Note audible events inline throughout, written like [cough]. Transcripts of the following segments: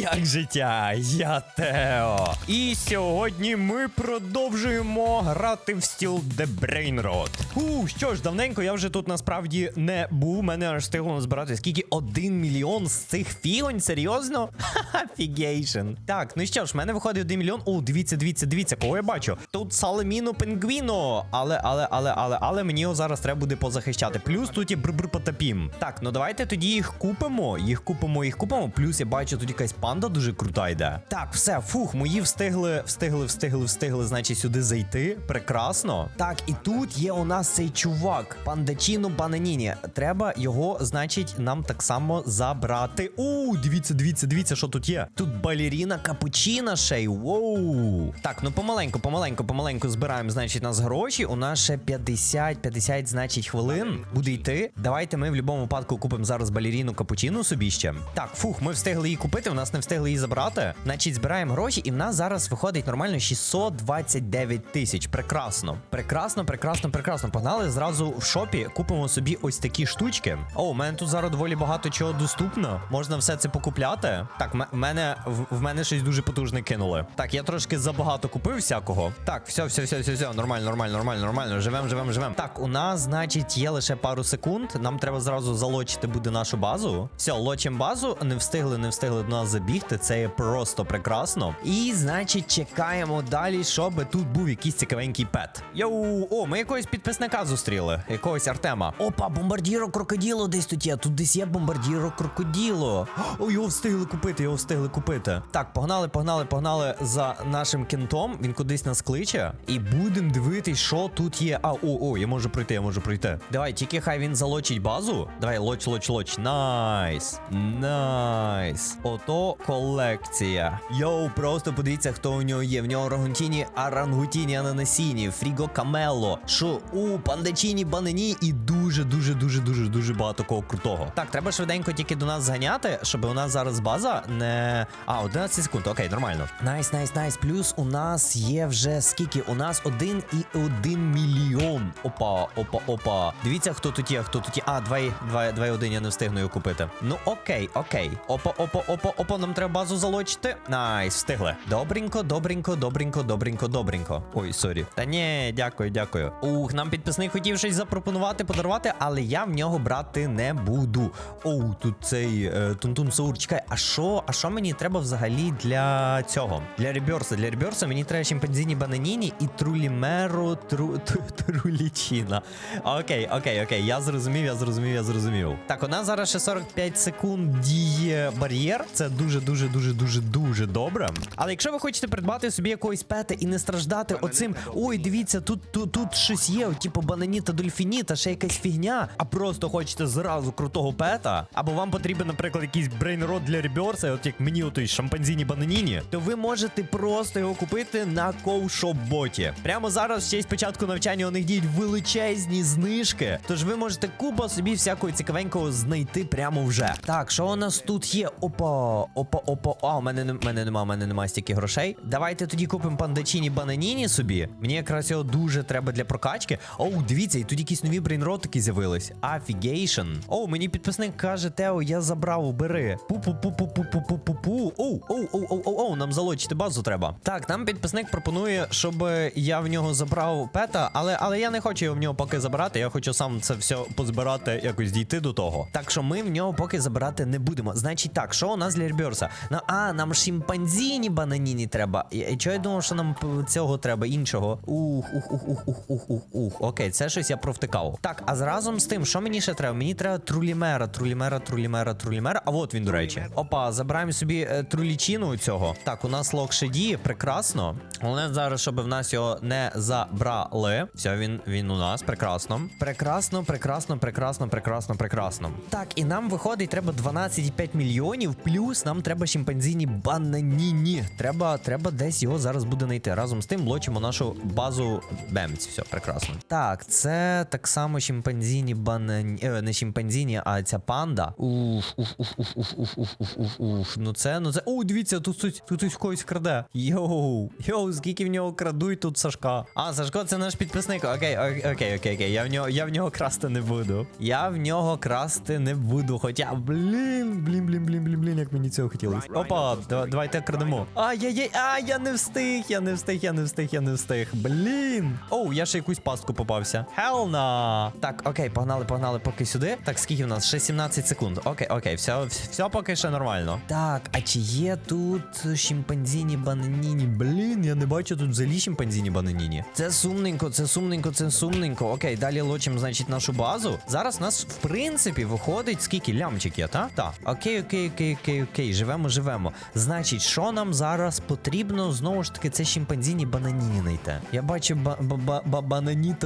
Як життя? Я Тео. І сьогодні ми продовжуємо грати в стіл The Brain Rot. У, що ж, давненько я вже тут насправді не був. Мене аж встигло назбирати скільки? Один мільйон з цих фігонь? Серйозно? Ха-ха, фігейшн. Так, ну що ж, в мене виходить один мільйон. О, дивіться, дивіться, дивіться, кого я бачу. Тут Салеміно Пінгвіно. Але, але, але, але, але мені його зараз треба буде позахищати. Плюс тут є брбр потапім. Так, ну давайте тоді їх купимо. Їх купимо, їх купимо. Плюс я бачу, тут якась панда дуже крута йде. Так, все, фух, мої встигли, встигли, встигли, встигли, значить, сюди зайти. Прекрасно. Так, і тут є у нас цей чувак, пандачіно бананіні. Треба його, значить, нам так само забрати. У, дивіться, дивіться, дивіться, що тут є. Тут балеріна капучина ще. Воу. Так, ну помаленьку, помаленьку, помаленьку збираємо, значить, нас гроші. У нас ще 50, 50, значить, хвилин буде йти. Давайте ми в будь-якому випадку купимо зараз балеріну капучину собі ще. Так, фух, ми встигли її купити, в нас не встигли її забрати. Значить, збираємо гроші, і в нас зараз виходить нормально 629 тисяч. Прекрасно. Прекрасно, прекрасно, прекрасно. Погнали зразу в шопі, купимо собі ось такі штучки. О, у мене тут зараз доволі багато чого доступно. Можна все це покупляти. Так, м- мене в, в мене щось дуже потужне кинули. Так, я трошки забагато купив всякого. Так, все, все, все, все, все. Нормально, нормально, нормально, нормально. Живем, живем, живем. Так, у нас, значить, є лише пару секунд. Нам треба зразу залочити буде нашу базу. Все, лочимо базу. Не встигли, не встигли до нас забігти. Це є просто прекрасно. І, значить, чекаємо далі, щоб тут був якийсь цікавенький пет. Йоу, о, ми якогось підписника зустріли. Якогось Артема. Опа, бомбардіро крокоділо десь тут є. Тут десь є бомбардіро крокоділо. О, його встигли купити, його встигли купити. Так, погнали, погнали, погнали за нашим кентом. Він кудись нас кличе. І будемо дивитись, що тут є. А, о, о, я можу пройти, я можу пройти. Давай, тільки хай він залочить базу. Давай, лоч, лоч, лоч. Найс. Найс. Ото колекція. Йоу, просто подивіться, хто у нього є. В нього рагунтіні, арангутіні, ананасіні, фріго камело, що у пандачіні, банані і дуже, дуже, дуже, дуже, багато кого крутого. Так, треба швиденько тільки до нас зганяти, щоб у нас зараз база не. А, 11 секунд, окей, нормально. Найс, найс, найс. Плюс у нас є вже скільки? У нас один і один мільйон. Опа, опа, опа. Дивіться, хто тут є, хто тут є. А, 2, 2, 2, 1, я не встигну його купити. Ну окей, окей. Опа, опа, опа, опа, нам треба базу залочити. Найс, встигли. Добренько, добренько, добренько, добренько, добренько. Ой, сорі. Та ні, дякую, дякую. Ух, нам підписник хотів щось запропонувати, подарувати, але я в нього брати не буду. Оу, тут цей е, тунтун саур. Чекай, а що? А що мені треба взагалі для цього? Для реберса. Для реберса мені треба чимпанзіні бананіні і трулімеро тру, [laughs] тру, трулічіна. Окей, окей, окей. Я зрозумів, я зрозумів, я зрозумів. Так, у нас зараз ще 45 секунд діє бар'єр. Це дуже, дуже, дуже, дуже, дуже дуже добре. Але якщо ви хочете придбати собі якогось пета і не страждати оцим, ой, дивіться, тут, тут, тут щось є, типу бананіта, дольфініта, ще якась фігня, а просто хочете зразу крутого пета, або вам потрібен, наприклад, якийсь брейнрод для реберса, от як мені отой шампанзіні бананіні, то ви можете просто його купити на ковшоботі. Прямо зараз, ще й з початку навчання, у них діють величезні знижки. Тож ви можете купа собі всякого цікавенького знайти прямо вже. Так, що у нас тут є? Опа, опа, опа. А, у мене, не- мене нема, у мене нема стільки грошей. Давайте тоді купимо пандачіні бананіні собі. Мені якраз його дуже треба для прокачки. Оу, дивіться, і тут якісь нові брейнротики з'явились. Афігейшн. Оу, мені підписник каже, Тео, я забрав, бери. Пу-пу-пу-пу-пу-пу-пу-пу. Оу, оу, оу, оу, оу, оу, нам залочити базу треба. Так, нам підписник пропонує, щоб я в нього забрав пета, але, але я не хочу його в нього поки забирати. Я хочу сам це все позбирати, якось дійти до того. Так що ми в нього поки забирати не будемо. Значить так, що у нас для реберса? Ну, а, нам шимпанзіні бананіні треба. І, чого я думав, що нам цього треба іншого? Ух, ух, ух, ух, ух, ух, ух, ух. Окей, це щось я провтикав. Так, а разом з тим, що мені ще треба? Мені треба трулімера, трулімера, трулімера, трулімера. А от він, до речі. Опа, забираємо собі е, трулічину цього. Так, у нас лок ще діє, прекрасно. Головне зараз, щоб в нас його не забрали. Все, він, він у нас, прекрасно. Прекрасно, прекрасно, прекрасно, прекрасно, прекрасно. Так, і нам виходить, треба 12,5 мільйонів, плюс нам треба шимпанзіні бананіні. Треба, треба десь його зараз буде знайти. Разом з тим лочимо нашу базу Бемць. Все, прекрасно. Так, це так само шимпанзіні банані. Е, не шимпанзіні, а ця панда. Уф, уф, уф, уф, уф, уф, уф, уф, уф, уф. Ну це, ну це. О, дивіться, тут тут, тут хтось когось краде. Йоу, йоу, скільки в нього крадуть тут Сашка. А, Сашко, це наш підписник. Окей, окей, окей, окей. Я в нього, я в нього красти не буду. Я в нього красти не буду. Хоча, блін, блін, блін, блін, блін, блін, як мені цього цього хотілося. Опа, давайте крадемо. Ай-яй-яй, а, я не встиг, я не встиг, я не встиг, я не встиг. Блін. Оу, я ще якусь пастку попався. Хелна. Так, окей, погнали, погнали поки сюди. Так, скільки в нас? Ще 17 секунд. Окей, окей, все, все поки ще нормально. Так, а чи є тут шимпанзіні бананіні? Блін, я не бачу тут взагалі шимпанзіні бананіні. Це сумненько, це сумненько, це сумненько. Окей, далі лочимо, значить, нашу базу. Зараз у нас, в принципі, виходить скільки лямчик є, та? Так. Окей, окей, окей, окей, окей. Живемо, живемо. Значить, що нам зараз потрібно? Знову ж таки, це шимпанзіні бананіні знайти. Я бачу ба- ба-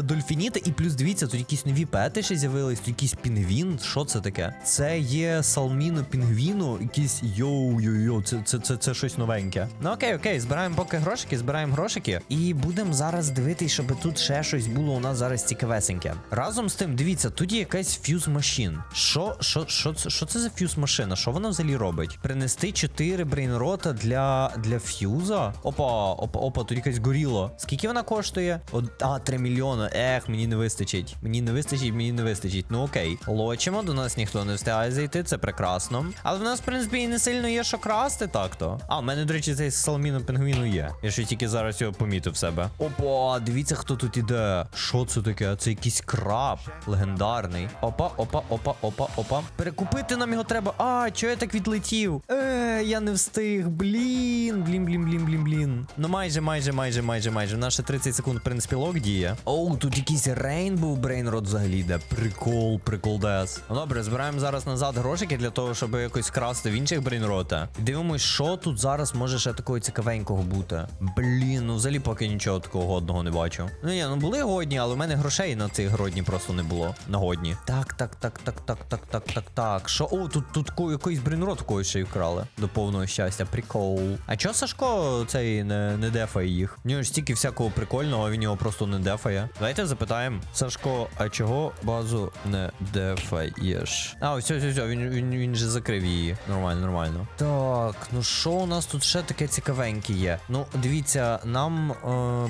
дольфініта, і плюс дивіться, тут якісь нові пети ще з'явились, тут якийсь пінгвін. Що це таке? Це є салміно пінгвіну, якийсь йоу-йоу-йоу, це, це, це, це щось новеньке. Ну окей, окей, збираємо поки грошики, збираємо грошики. І будемо зараз дивитись, щоб тут ще щось було у нас зараз цікавесеньке. Разом з тим, дивіться, тут є якась фьюз машин. Що, що, що це за фьюз машина? Що вона взагалі робить? Принести 4 брейнрота для, для фьюза? Опа, опа, опа, тут якась горіло. Скільки вона коштує? От, а, 3 мільйони. Ех, мені не вистачить. Мені не вистачить, мені не вистачить. Ну окей. Лочимо, до нас ніхто не встигає зайти, це прекрасно. Але в нас, в принципі, і не сильно є що красти так-то. А, в мене, до речі, цей саламіно пінгвіну є. Я ще тільки зараз його помітив себе. Опа, дивіться, хто тут іде. Що це таке? Це якийсь краб легендарний. Опа, опа, опа, опа, опа. Перекупити нам його треба. А, чого я так відлетів? Е, я не встиг. Блін, блін, блін, блін, блін, блін. Ну майже, майже, майже, майже, майже. Ще 30 секунд, в принципі, лок діє. Оу, тут якийсь Rainbow Brainrot взагалі йде. Прикол, прикол дес. Ну добре, збираємо зараз назад грошики для того, щоб якось красти в інших брейнрота. Дивимось, що тут зараз може ще такого цікавенького бути. Блін, ну взагалі поки нічого такого годного не бачу. Ну ні, ну були годні, але в мене грошей на цих годні просто не було. Нагодні. Так, так, так, так, так, так, так, так, так. Що? О, тут тут якийсь брейнрот когось ще вкрали. До повного щастя. Прикол. А чого Сашко цей не, не дефає їх? В нього ж стільки всякого прикольного, а він його просто не дефає. Давайте запитаємо. Сашко, а чого базу не дефаєш? А, все, все, все, він, він, він же закрив її. Нормально, нормально. Так, ну що у нас тут ще таке цікавеньке є? Ну, дивіться, нам. Е,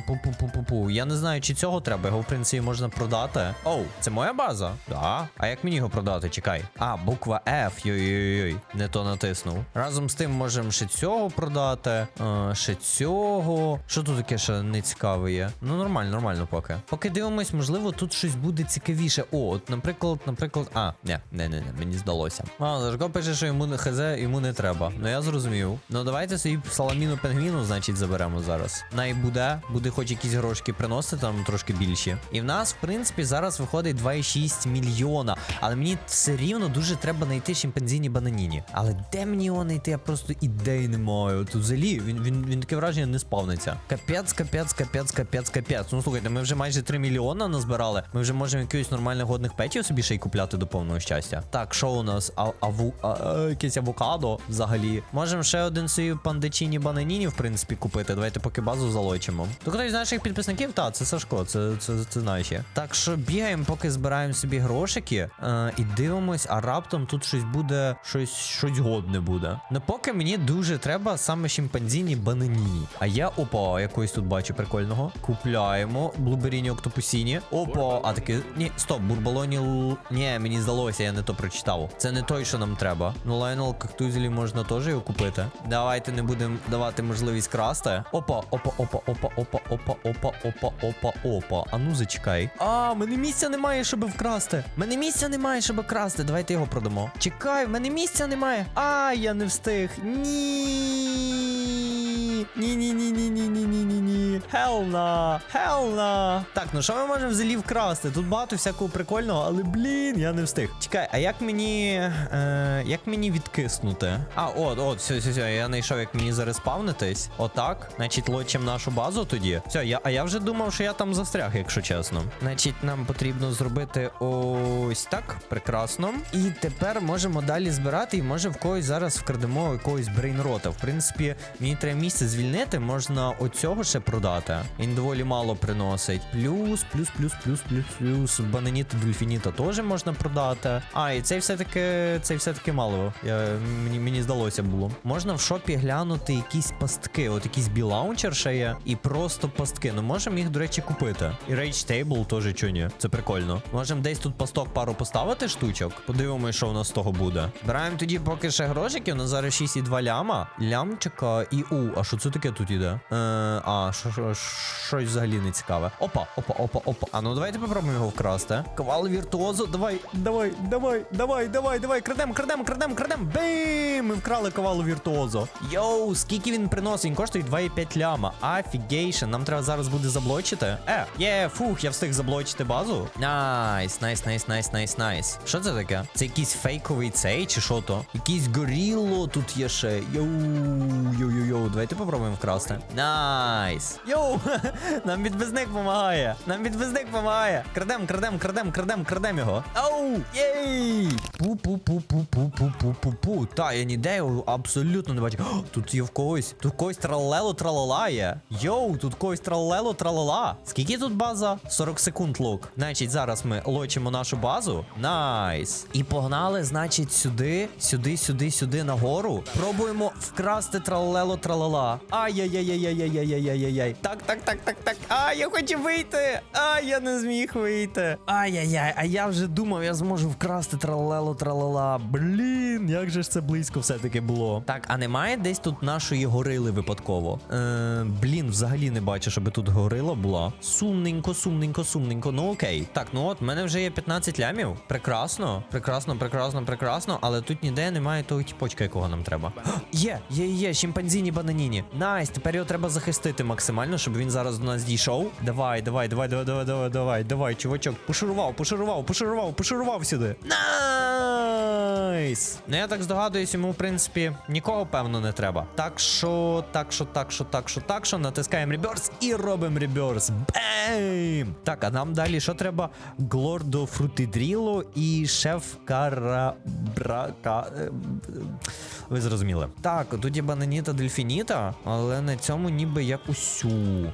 пу-пу-пу-пу-пу. Я не знаю, чи цього треба. Його, в принципі, можна продати. Оу, це моя база? Да. А як мені його продати? Чекай. А, буква F. Йой-йой-йой. Не то натиснув. Разом з тим можемо ще цього продати. Е, ще цього. Що тут таке ще не цікаве є? Ну, нормально, нормально поки. Поки дивимось, можливо, тут щось буде цікавіше. О, от, наприклад, наприклад. А, не, не, не, не, мені здалося. А, Зажко пише, що йому не хз, йому не треба. Ну я зрозумів. Ну давайте собі саламіну пінгвіну, значить, заберемо зараз. Най буде, буде хоч якісь грошки приносити, там трошки більші. І в нас, в принципі, зараз виходить 2,6 мільйона. Але мені все рівно дуже треба знайти шимпанзіні бананіні. Але де мені його знайти? Я просто ідей не маю. Тут взагалі він, він, він таке враження не спавниться. Капець, капець, капець, капець, капець. Ну слухайте, ми вже майже 3 мільйона назбирали. Ми вже можемо якихось нормальних годних петів собі ще й купляти до повного щастя. Так, що у нас? А, аву, а, а, якесь авокадо взагалі. Можемо ще один собі пандечині бананіні, в принципі, купити. Давайте поки базу залочимо. То хтось з наших підписників, та, це Сашко, це, це, це наші. Так що бігаємо, поки збираємо собі грошики е, і дивимось, а раптом тут щось буде, щось, щось годне буде. Ну поки мені дуже треба саме шимпанзіні бананіні. А я опа, якогось тут бачу прикольного. Купляємо блуберіні октопусіні. Опа, а таки. Ні, стоп, бурбалоні. л- Ні, мені здалося, я не то прочитав. Це не той, що нам треба. Ну, Лайнел Кактузелі можна теж його купити. Давайте не будемо давати можливість красти. Опа, опа, опа, опа, опа, опа, опа, опа, опа, опа. А ну зачекай. А, мене місця немає, щоб вкрасти. Мене місця немає, щоб красти. Давайте його продамо. Чекай, в мене місця немає. А, я не встиг. Ні. Ні, ні, ні, ні, ні, ні, ні, ні, ні. Хелна. Хелна. Так, ну що ми можемо взагалі вкрасти? Тут багато всякого прикольного, але блін, я не встиг. Чекай, а як мені. Е, як мені відкиснути? А, от, от, все, все, все, я знайшов, як мені зареспавнитись. Отак. Значить, лочимо нашу базу тоді. Все, я, а я вже думав, що я там застряг, якщо чесно. Значить, нам потрібно зробити ось так. Прекрасно. І тепер можемо далі збирати, і може в когось зараз вкрадемо якогось брейнрота. В принципі, мені треба місце звільнити звільнити, можна оцього ще продати. Він доволі мало приносить. Плюс, плюс, плюс, плюс, плюс, плюс. Бананіта дельфініта теж можна продати. А, і цей все-таки цей все-таки мало. Я, мені, мені здалося було. Можна в шопі глянути якісь пастки. От якийсь білаунчер ще є, і просто пастки. Ну можемо їх, до речі, купити. І Rage Table теж чого ні. Це прикольно. Можемо десь тут пасток пару поставити штучок. Подивимось, що у нас з того буде. Збираємо тоді поки ще грошики. У нас зараз 6,2 ляма. Лямчика і у. А що це таке тут іде? Е, а, що, що, щось взагалі не цікаве. Опа, опа, опа, опа. А ну давайте попробуємо його вкрасти. Ковал віртуозу. Давай, давай, давай, давай, давай, давай. Крадем, крадем, крадем, крадем. Бим! Ми вкрали ковалу віртуозу. Йоу, скільки він приносить? Він коштує 2,5 ляма. Афігейшн. Нам треба зараз буде заблочити. Е, є, фух, я встиг заблочити базу. Найс, найс, найс, найс, найс, найс. Що це таке? Це якийсь фейковий цей чи що то? Якийсь горіло тут є ще. Йоу, йоу, йоу, йоу. Давайте попробуємо вкрасти. Найс. Йоу, [laughs] нам відвізник допомагає. Нам відвізник допомагає. Крадем, крадем, крадем, крадем, крадем його. Оу, єй. Пу-пу-пу-пу-пу-пу-пу-пу. Та, я ніде його абсолютно не бачу. [gasps] Тут є в когось. Тут когось тралело тралала є. Йоу, тут когось тралело тралала. Скільки тут база? 40 секунд лук. Значить, зараз ми лочимо нашу базу. Найс. І погнали, значить, сюди, сюди, сюди, сюди нагору. Пробуємо вкрасти тралело тралала. Ай-яй-яй-яй-яй-яй-яй-яй-яй. Так, так, так, так, так. А, я хочу вийти. А, я не зміг вийти. Ай-яй-яй, а я вже думав, я зможу вкрасти тралело тралала. Блін, як же ж це близько все-таки було. Так, а немає десь тут нашої горили випадково? Е, блін, взагалі не бачу, щоб тут горила була. Сумненько, сумненько, сумненько. Ну окей. Так, ну от, в мене вже є 15 лямів. Прекрасно, прекрасно, прекрасно, прекрасно. Але тут ніде немає того тіпочка, якого нам треба. Є, є, є, шимпанзіні бананіні. Найс, тепер його треба захистити максимально, щоб він зараз до нас дійшов. Давай, давай, давай, давай, давай, давай, давай, давай, чувачок. Пошурував, пошурував, пошурував, пошурував сюди. Найс! Ну я так здогадуюсь, йому, в принципі, нікого певно не треба. Так що, так що, так що, так що, так що, натискаємо реберс і робимо реберс. Бем! Так, а нам далі що треба? Глордо фрутидріло і шеф карабрака. е, Ви зрозуміли. Так, тут є бананіта дельфініта, але на цьому ніби як усю.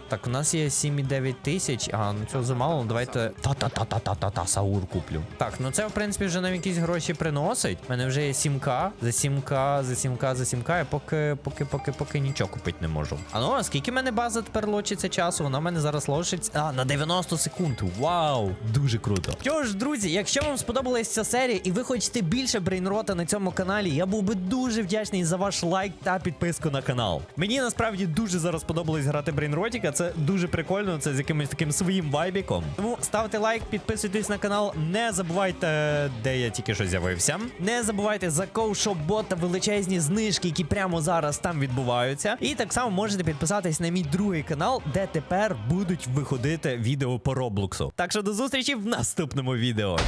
Так, у нас є 7,9 тисяч. А, ну цього замало, ну, давайте. Та-та-та-та-та-та-та, саур куплю. Так, ну це в принципі вже нам якісь гроші приносить. У мене вже є 7к, за 7к, за 7к, за 7к, я поки, поки, поки, поки нічого купити не можу. А ну, а скільки в мене база тепер лочиться часу? Вона в мене зараз лошиться. А, на 90 секунд. Вау! Дуже круто. Що ж, друзі, якщо вам сподобалась ця серія і ви хочете більше брейнрота на цьому каналі, я був би дуже вдячний за ваш лайк та підписку на канал. Мені насправді дуже зараз сподобалось грати брейнротіка. Це дуже прикольно, це з якимось таким своїм вайбіком. Тому ставте лайк, підписуйтесь на канал. Не забувайте, де я тільки що з'явився. Не забувайте за ковшоп бота величезні знижки, які прямо зараз там відбуваються. І так само можете підписатись на мій другий канал, де тепер будуть виходити відео по Роблоксу. Так що до зустрічі в наступному відео.